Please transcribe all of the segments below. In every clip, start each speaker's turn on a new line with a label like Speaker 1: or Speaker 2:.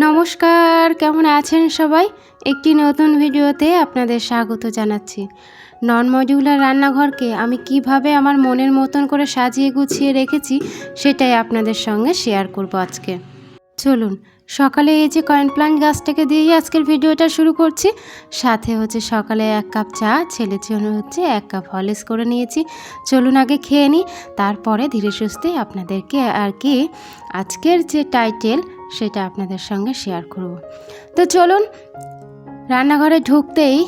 Speaker 1: নমস্কার, কেমন আছেন সবাই? একটি নতুন ভিডিওতে আপনাদের স্বাগত জানাচ্ছি। নন মডিউলার রান্নাঘরকে আমি কীভাবে আমার মনের মতন করে সাজিয়ে গুছিয়ে রেখেছি, সেটাই আপনাদের সঙ্গে শেয়ার করব আজকে। চলুন, সকালে এই যে কয়েন প্লান্ট গাছটাকে দিয়েই আজকের ভিডিওটা শুরু করছি। সাথে হচ্ছে সকালে এক কাপ চা ছেলের জন্য হচ্ছে এক কাপ হলিস করে নিয়েছি। চলুন আগে খেয়ে নিই, তারপরে ধীরে সুস্থে আপনাদেরকে আর কি আজকের যে টাইটেল সেটা আপনাদের সঙ্গে শেয়ার করব। তো চলুন, রান্নাঘরে ঢুকতেই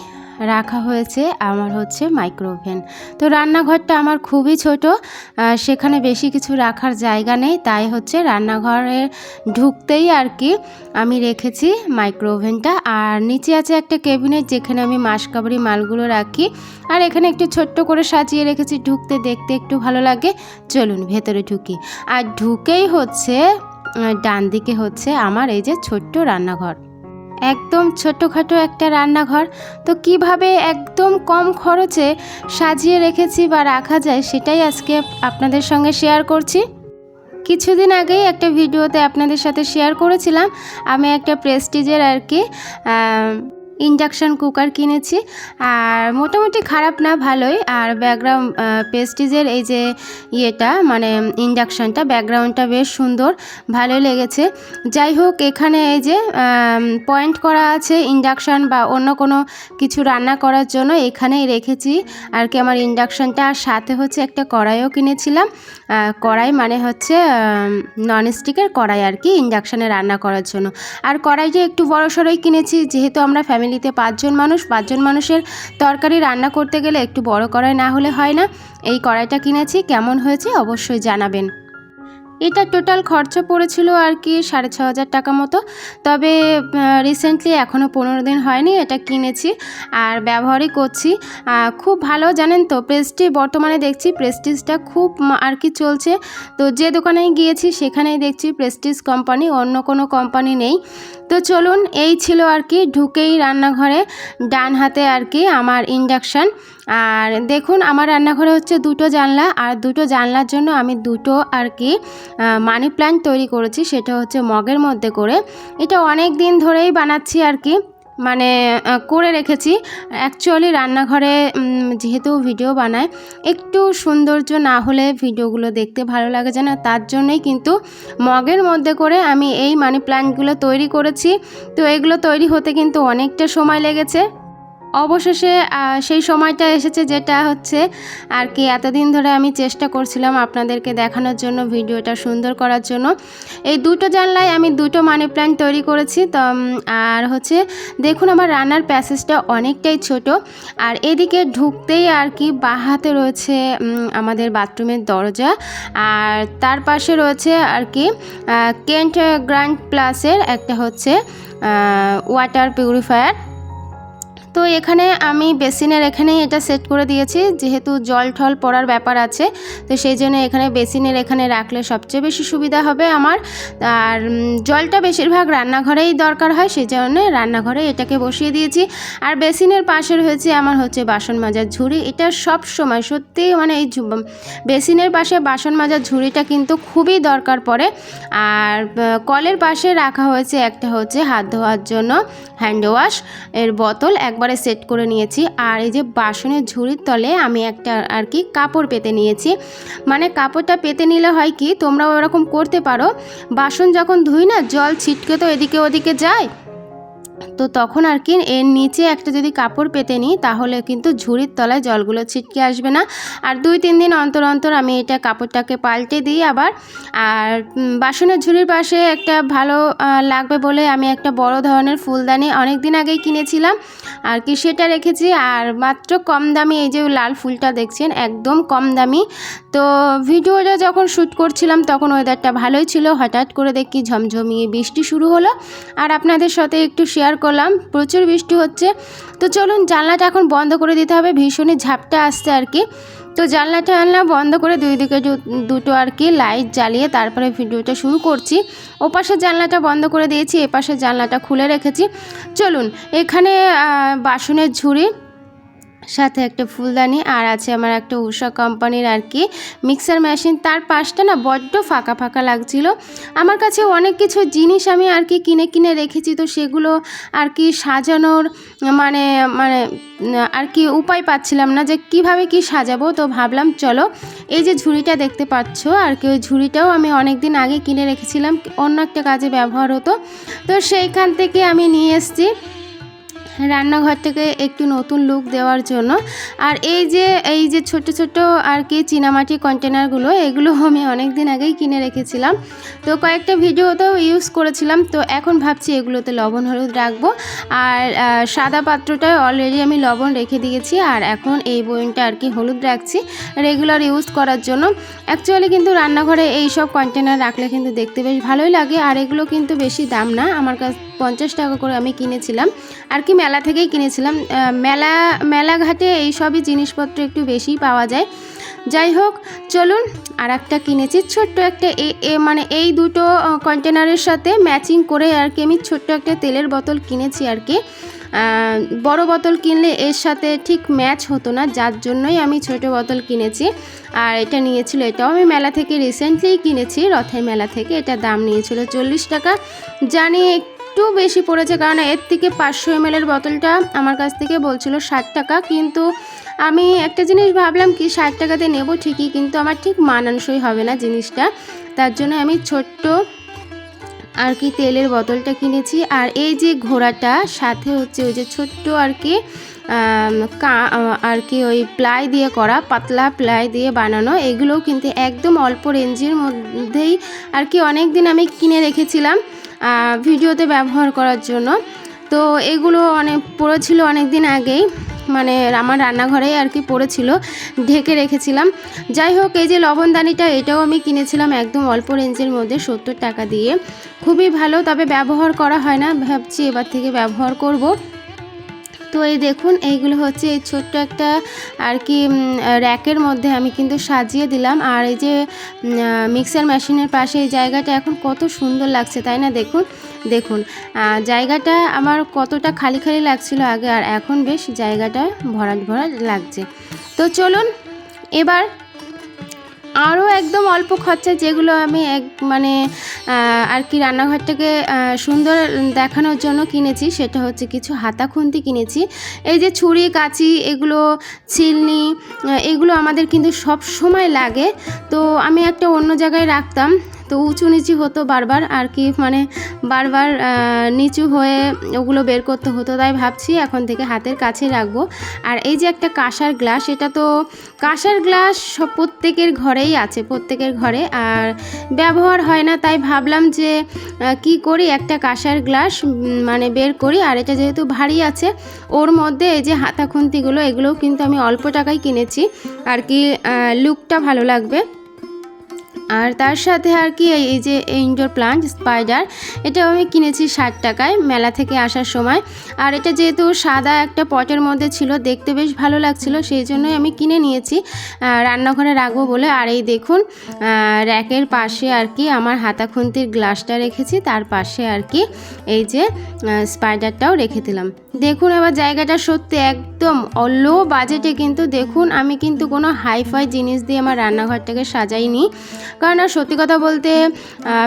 Speaker 1: রাখা হয়েছে আমার হচ্ছে মাইক্রোওভেন তো রান্নাঘরটা আমার খুবই ছোট সেখানে বেশি কিছু রাখার জায়গা নেই, তাই হচ্ছে রান্নাঘরে ঢুকতেই আর কি আমি রেখেছি মাইক্রোওভেনটা আর নিচে আছে একটা ক্যাবিনেট যেখানে আমি মাসকাবারি মালগুলো রাখি। আর এখানে একটু ছোট্ট করে সাজিয়ে রেখেছি, ঢুকতে দেখতে একটু ভালো লাগে। চলুন ভেতরে ঢুকি। আর ঢুকেই হচ্ছে ডান দিকে হচ্ছে আমার এই যে ছোট্ট রান্নাঘর। একদম ছোটোখাটো একটা রান্নাঘর। তো কীভাবে একদম কম খরচে সাজিয়ে রেখেছি বা রাখা যায় সেটাই আজকে আপনাদের সঙ্গে শেয়ার করছি। কিছুদিন আগেই একটা ভিডিওতে আপনাদের সাথে শেয়ার করেছিলাম। আমি একটা প্রেস্টিজের আর কি ইন্ডাকশান কুকার কিনেছি। আর মোটামুটি খারাপ না, ভালোই। আর ব্যাকগ্রাউন্ড পেস্টিজের এই যে ইয়েটা মানে ইন্ডাকশানটা ব্যাকগ্রাউন্ডটা বেশ সুন্দর, ভালোই লেগেছে। যাই হোক, এখানে এই যে পয়েন্ট করা আছে ইন্ডাকশান বা অন্য কোনো কিছু রান্না করার জন্য, এখানেই রেখেছি। আর কি, আমার ইন্ডাকশানটা, আর সাথে হচ্ছে একটা কড়াইও কিনেছিলাম। কড়াই মানে হচ্ছে ননস্টিকের কড়াই আর কি, ইন্ডাকশানে রান্না করার জন্য। আর কড়াইটা একটু বড় সড়োই কিনেছি, যেহেতু আমরা ফ্যামিলিতে পাঁচজন মানুষ, পাঁচজন মানুষের তরকারি রান্না করতে গেলে একটু বড় কড়াই না হলে হয় না। এই কড়াইটা কিনেছি, কেমন হয়েছে অবশ্যই জানাবেন। এটা টোটাল খরচা পড়েছিল আর কি সাড়ে ছ হাজার টাকা মতো। তবে রিসেন্টলি এখনও পনেরো দিন হয়নি, এটা কিনেছি আর ব্যবহারই করছি। খুব ভালো, জানেন তো প্রেস্টি বর্তমানে দেখছি প্রেস্টিজটা খুব আর কি চলছে। তো যে দোকানেই গিয়েছি, সেখানেই দেখছি প্রেস্টিজ কোম্পানি অন্য কোনো কোম্পানি নেই। তো চলুন, এই ছিল আর কি, ঢুকেই রান্নাঘরে, ডান হাতে আর কি আমার ইন্ডাকশান। আর দেখুন, আমার রান্নাঘরে হচ্ছে দুটো জানলা, আর দুটো জানলার জন্য আমি দুটো আর কি মানি প্ল্যান্ট তৈরি করেছি, সেটা হচ্ছে মগের মধ্যে করে। এটা অনেক দিন ধরেই বানাচ্ছি আর কি। মানে করে রেখেছি। অ্যাকচুয়ালি রান্নাঘরে যেহেতু ভিডিও বানায়, একটু সৌন্দর্য না হলে ভিডিওগুলো দেখতে ভালো লাগে যে না। তার জন্যই কিন্তু মগের মধ্যে করে আমি এই মানি প্ল্যান্টগুলো তৈরি করেছি। তো এগুলো তৈরি হতে কিন্তু অনেকটা সময় লেগেছে। অবশেষে সেই সময়টা এসেছে যেটা হচ্ছে আর কি, এতদিন ধরে আমি চেষ্টা করছিলাম আপনাদেরকে দেখানোর জন্য, ভিডিওটা সুন্দর করার জন্য। এই দুটো জানলায় আমি দুটো মানি প্ল্যান্ট তৈরি করেছি, তো আর হচ্ছে দেখুন আমার রান্নার প্যাসেজটা অনেকটাই ছোট। আর এদিকে ঢুকতেই আর কি বাঁ হাতে রয়েছে আমাদের বাথরুমের দরজা। আর তার পাশে রয়েছে আর কি কেন্ট গ্র্যান্ড প্লাসের একটা হচ্ছে ওয়াটার পিউরিফায়ার তো এখানে আমি বেসিনের এখানেই এটা সেট করে দিয়েছি, যেহেতু জল ঠল পড়ার ব্যাপার আছে, তো সেই জন্য এখানে বেসিনের এখানে রাখলে সবচেয়ে বেশি সুবিধা হবে আমার। আর জলটা বেশিরভাগ রান্নাঘরেই দরকার হয়, সেই জন্য রান্নাঘরে এটাকে বসিয়ে দিয়েছি। আর বেসিনের পাশে রয়েছে আমার হচ্ছে বাসন মাজার ঝুড়ি, এটা সব সময় সত্যি মানে এই বেসিনের পাশে বাসন মাজার ঝুড়িটা কিন্তু খুবই দরকার পড়ে। আর কলের পাশে রাখা হয়েছে একটা হচ্ছে হাত ধোয়ার জন্য হ্যান্ড ওয়াশ, এর বোতল, একবারে সেট করে নিয়েছি। আর এই যে বাসনের ঝুড়ির তলে আমি একটা আর কি কাপড় পেতে নিয়েছি। মানে কাপড়টা পেতে নিলে হয় কি, তোমরাও এরকম করতে পারো। বাসন যখন ধুই না, জল ছিটকে তো এদিকে ওদিকে যায়। তো তখন আর কি, এর নিচে একটা যদি কাপড় পেতে নিই, তাহলে কিন্তু ঝুড়ির তলায় জলগুলো ছিটকে আসবে না। আর দুই তিন দিন অন্তর অন্তর আমি এটা কাপড়টাকে পাল্টে দিই আবার। আর বাসনের ঝুড়ির পাশে একটা ভালো লাগবে বলে আমি একটা বড় ধরনের ফুলদানি অনেক দিন আগেই কিনেছিলাম। আর কি সেটা রেখেছি, আর মাত্র কম দামি এই যে লাল ফুলটা দেখছেন, একদম কম দামি। তো ভিডিওটা যখন শ্যুট করছিলাম, তখন ওয়েদারটা ভালোই ছিল, হঠাৎ করে দেখি ঝমঝমিয়ে বৃষ্টি শুরু হলো। আর আপনাদের সাথে একটু শেয়ার করলাম। প্রচুর বৃষ্টি হচ্ছে। তো চলুন, জানলাটা এখন বন্ধ করে দিতে হবে। ভীষণই ঝাপটা আসছে আর কি। তো জানলাটা আনলাম, বন্ধ করে দুই দিকে দুটো আর কি লাইট জ্বালিয়ে তারপরে ভিডিওটা শুরু করছি। ওপাশের জানলাটা বন্ধ করে দিয়েছি, এপাশের জানলাটা খুলে রেখেছি। চলুন, এখানে বাসনের ঝুড়ি সাথে একটা ফুলদানি আর আছে আমার একটা উষা কোম্পানির আর কি মিক্সার মেশিন। তার পাশটা না বড্ড ফাঁকা ফাঁকা লাগছিল। আমার কাছে অনেক কিছু জিনিস আমি আর কি কিনে কিনে রেখেছি, তো সেগুলো আর কি সাজানোর মানে মানে আর কি উপায় পাচ্ছিলাম না যে কীভাবে কি সাজাবো, তো ভাবলাম চলো এই যে ঝুড়িটা দেখতে পাচ্ছ আর কি, ওই ঝুড়িটাও আমি অনেক দিন আগে কিনে রেখেছিলাম, অন্য একটা কাজে ব্যবহার হতো। তো সেইখান থেকে আমি নিয়ে এসেছি। রান্নাঘরটাকে একটু নতুন লুক দেওয়ার জন্য। আর এই যে এই যে ছোট ছোট আর কি চীনামাটি কন্টেনারগুলো এগুলো আমি অনেক দিন আগেই কিনে রেখেছিলাম। তো কয়েকটা ভিডিওতেও ইউজ করেছিলাম, তো এখন ভাবছি এগুলোতে লবণ, হলুদ রাখব। আর সাদা পাত্রটায় অলরেডি আমি লবণ রেখে দিয়েছি, আর এখন এই বয়নটা আর কি হলুদ রাখছি রেগুলার ইউজ করার জন্য। অ্যাকচুয়ালি কিন্তু রান্নাঘরে এই সব কন্টেনার রাখলে কিন্তু দেখতে বেশ ভালোই লাগে, আর এগুলো কিন্তু বেশি দাম না। আমার কাছে পঞ্চাশ টাকা করে আমি কিনেছিলাম। আর কি মেলা থেকেই কিনেছিলাম। মেলা মেলা ঘাটে এই সবই জিনিসপত্র একটু বেশিই পাওয়া যায়। যাই হোক, চলুন আর একটা কিনেছি। ছোট্ট একটা এ- মানে এই দুটো কন্টেনারের সাথে ম্যাচিং করে আর কি আমি ছোট্ট একটা তেলের বোতল কিনেছি আর কি। বড় বোতল কিনলে এর সাথে ঠিক ম্যাচ হতো না, যার জন্যই আমি ছোট বোতল কিনেছি। আর এটা নিয়েছিল, এটাও আমি মেলা থেকে রিসেন্টলি কিনেছি, রথের মেলা থেকে। এটা দাম নিয়েছিল চল্লিশ টাকা। জানি একটু বেশি পড়েছে কারণ এর থেকে পাঁচশো এম এর বোতলটা আমার কাছ থেকে বলছিল ষাট টাকা। কিন্তু আমি একটা জিনিস ভাবলাম কি, ষাট টাকাতে নেব ঠিকই, কিন্তু আমার ঠিক মানানসই হবে না জিনিসটা। তার জন্য আমি ছোট্ট আর কি তেলের বোতলটা কিনেছি। আর এই যে ঘোড়াটা, সাথে হচ্ছে ওই যে ছোট্ট আর কি কা- আর কি ওই প্লাই দিয়ে করা, পাতলা প্লাই দিয়ে বানানো, এগুলোও কিন্তু একদম অল্প রেঞ্জের মধ্যেই আর কি অনেক দিন আমি কিনে রেখেছিলাম। ভিডিওতে ব্যবহার করার জন্য। তো এগুলো অনেক পড়েছিল অনেক দিন আগেই। মানে আমার রান্নাঘরেই আর কি পড়েছিল, ঢেকে রেখেছিলাম। যাই হোক, এই যে লবণদানিটা এটাও আমি কিনেছিলাম একদম অল্প রেঞ্জের মধ্যে, সত্তর টাকা দিয়ে। খুবই ভালো, তবে ব্যবহার করা হয় না। ভাবছি এবার থেকে ব্যবহার করব। তো এই দেখুন, এইগুলো হচ্ছে এই ছোট্ট একটা আর কি র্যাকের মধ্যে আমি কিন্তু সাজিয়ে দিলাম। আর এই যে মিক্সার মেশিনের পাশে এই জায়গাটা এখন কত সুন্দর লাগছে, তাই না? দেখুন দেখুন জায়গাটা আমার কতটা খালি খালি লাগছিল আগে, আর এখন বেশ জায়গাটা ভরাট ভরাট লাগছে। তো চলুন, এবার আরও একদম অল্প খরচা যেগুলো আমি এক মানে আর কি রান্নাঘরটাকে সুন্দর দেখানোর জন্য কিনেছি, সেটা হচ্ছে কিছু হাতা খুন্তি কিনেছি। এই যে ছুরি, কাঁচি, এগুলো, ছিলনি এগুলো আমাদের কিন্তু সব সময় লাগে। তো আমি একটা অন্য জায়গায় রাখতাম। তো উঁচু নিচু হতো বারবার আর কি মানে বারবার নিচু হয়ে ওগুলো বের করতে হতো, তাই ভাবছি এখন থেকে হাতের কাছে রাখব। আর এই যে একটা কাঁসার গ্লাস, এটা তো কাঁসার গ্লাস সব প্রত্যেকের ঘরেই আছে, প্রত্যেকের ঘরে, আর ব্যবহার হয় না, তাই ভাবলাম যে কি করি? একটা কাঁসার গ্লাস মানে বের করি, আর এটা যেহেতু ভারী আছে, ওর মধ্যে এই যে হাতা খুন্তিগুলো, এগুলোও কিন্তু আমি অল্প টাকায় কিনেছি, আর কি লুকটা ভালো লাগবে। আর তার সাথে আর কি এই যে ইনডোর প্লান্ট স্পাইডার এটাও আমি কিনেছি ষাট টাকায় মেলা থেকে আসার সময়। আর এটা যেহেতু সাদা একটা পটের মধ্যে ছিল, দেখতে বেশ ভালো লাগছিল, সেই জন্যই আমি কিনে নিয়েছি। রান্নাঘরে রাখব বলে। আর এই দেখুন র্যাকের পাশে আর কি আমার হাতা খুন্তির গ্লাসটা রেখেছি। তার পাশে আর কি এই যে স্পাইডারটাও রেখে দিলাম। দেখুন এবার জায়গাটা সত্যি একদম লো বাজেটে কিন্তু দেখুন আমি কিন্তু কোনো হাইফাই জিনিস দিয়ে আমার রান্নাঘরটাকে সাজাইনি। কারণ আর সত্যি কথা বলতে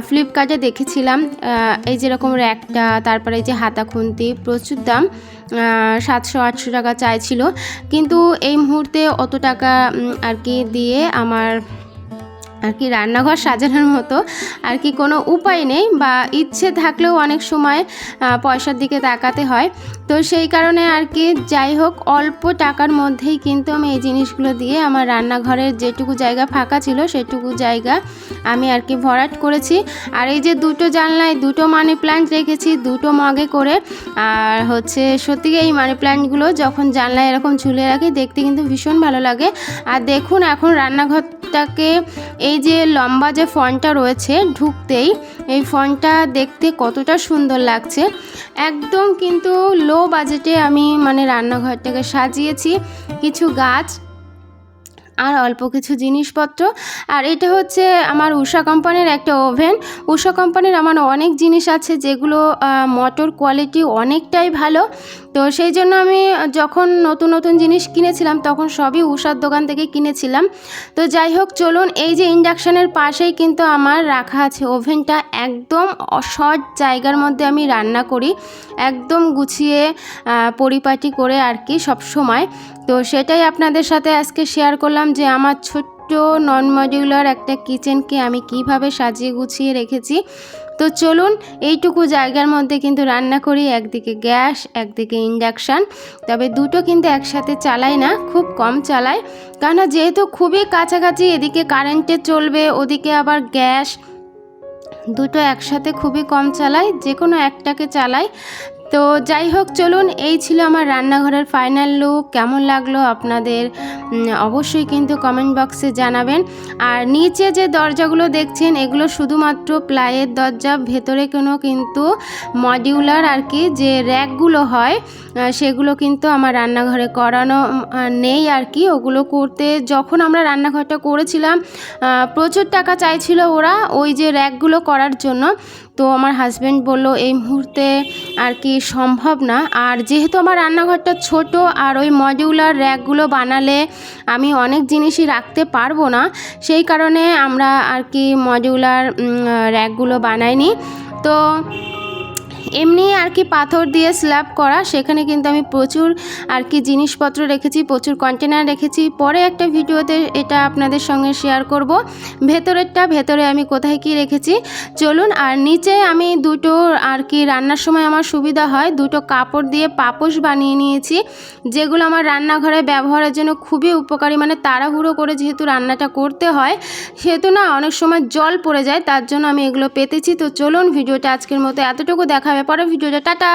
Speaker 1: ফ্লিপকার্টে দেখেছিলাম এই যেরকম র্যাকটা, তারপরে এই যে হাতা খুন্তি, প্রচুর দাম সাতশো, আটশো টাকা চাইছিল। কিন্তু এই মুহূর্তে অত টাকা আর কি দিয়ে আমার আর কি রান্নাঘর সাজানোর মতো। আর কি কোনো উপায় নেই বা ইচ্ছে থাকলেও অনেক সময় পয়সার দিকে তাকাতে হয়। তো সেই কারণে আর কি যাই হোক, অল্প টাকার মধ্যেই কিন্তু আমি এই জিনিসগুলো দিয়ে আমার রান্নাঘরের যেটুকু জায়গা ফাঁকা ছিল সেটুকু জায়গা আমি আর কি ভরাট করেছি। আর এই যে দুটো জানলায় দুটো মানি প্ল্যান্ট রেখেছি, দুটো মগে করে। আর হচ্ছে সত্যি এই মানি প্ল্যান্টগুলো যখন জানলায় এরকম ঝুলে রাখি, দেখতে কিন্তু ভীষণ ভালো লাগে। আর দেখুন এখন রান্নাঘরটাকে এই যে লম্বা যে ফন্টটা রয়েছে ঢুকতেই, এই ফন্টটা দেখতে কতটা সুন্দর লাগছে। একদম কিন্তু লো বাজেটে আমি মানে রান্নাঘরটাকে সাজিয়েছি কিছু গাছ আর অল্প কিছু জিনিসপত্র। আর এটা হচ্ছে আমার উষা কোম্পানির একটা ওভেন। উষা কোম্পানির আমার অনেক জিনিস আছে যেগুলো মোটর কোয়ালিটি অনেকটাই ভালো। তো সেই জন্য আমি যখন নতুন নতুন জিনিস কিনেছিলাম, তখন সবই উষার দোকান থেকে কিনেছিলাম। তো যাই হোক, চলুন এই যে ইন্ডাকশানের পাশেই কিন্তু আমার রাখা আছে ওভেনটা। একদম অসৎ জায়গার মধ্যে আমি রান্না করি, একদম গুছিয়ে পরিপাটি করে আর কি সব সময় তো সেটাই আপনাদের সাথে আজকে শেয়ার করলাম যে আমার ছোট্ট নন মডিউলার একটা কিচেনকে আমি কীভাবে সাজিয়ে গুছিয়ে রেখেছি। তো চলুন এইটুকু জায়গার মধ্যে কিন্তু রান্না করি, একদিকে গ্যাস, একদিকে ইন্ডাকশান। তবে দুটো কিন্তু একসাথে চালাই না, খুব কম চালাই। কেননা যেহেতু খুবই কাছাকাছি, এদিকে কারেন্টে চলবে, ওদিকে আবার গ্যাস। দুটো একসাথে খুবই কম চালাই যে কোনো একটাকে চালাই। তো যাই হোক, চলুন, এই ছিল আমার রান্নাঘরের ফাইনাল লুক কেমন লাগল আপনাদের? অবশ্যই কিন্তু কমেন্ট বক্সে জানাবেন। আর নিচে যে দরজাগুলো দেখছেন, এগুলো শুধুমাত্র প্লাইয়ের দরজা, ভেতরে কোনো কিন্তু মডিউলার আর কি যে র্যাকগুলো হয় সেগুলো কিন্তু আমার রান্নাঘরে করানো নেই আর কি। ওগুলো করতে, যখন আমরা রান্নাঘরটা করেছিলাম প্রচুর টাকা চাইছিল ওরা ওই যে র্যাকগুলো করার জন্য। তো আমার হাজব্যান্ড বলল, এই মুহূর্তে আর কি সম্ভব না। আর যেহেতু আমার রান্নাঘরটা ছোট, আর ওই মডিউলার র্যাকগুলো বানালে আমি অনেক জিনিসই রাখতে পারব না, সেই কারণে আমরা আর কি মডিউলার র্যাকগুলো বানাইনি। তো এমনি আর কি পাথর দিয়ে স্ল্যাব করা, সেখানে কিন্তু আমি প্রচুর আর কি জিনিসপত্র রেখেছি, প্রচুর কন্টেনার রেখেছি। পরে একটা ভিডিওতে এটা আপনাদের সঙ্গে শেয়ার করব। ভেতরেরটা, ভেতরে আমি কোথায় কি রেখেছি? চলুন, আর নিচে আমি দুটো আর কি রান্নার সময় আমার সুবিধা হয়, দুটো কাপড় দিয়ে পাপোশ বানিয়ে নিয়েছি, যেগুলো আমার রান্নাঘরে ব্যবহারের জন্য খুবই উপকারী মানে তাড়াহুড়ো করে যেহেতু রান্নাটা করতে হয়, সেহেতু না অনেক সময় জল পড়ে যায়, তার জন্য আমি এগুলো পেতেছি। তো চলুন, ভিডিওটা আজকের মতো এতটুকু, দেখা হবে পরে ভিডিওটা টাটা!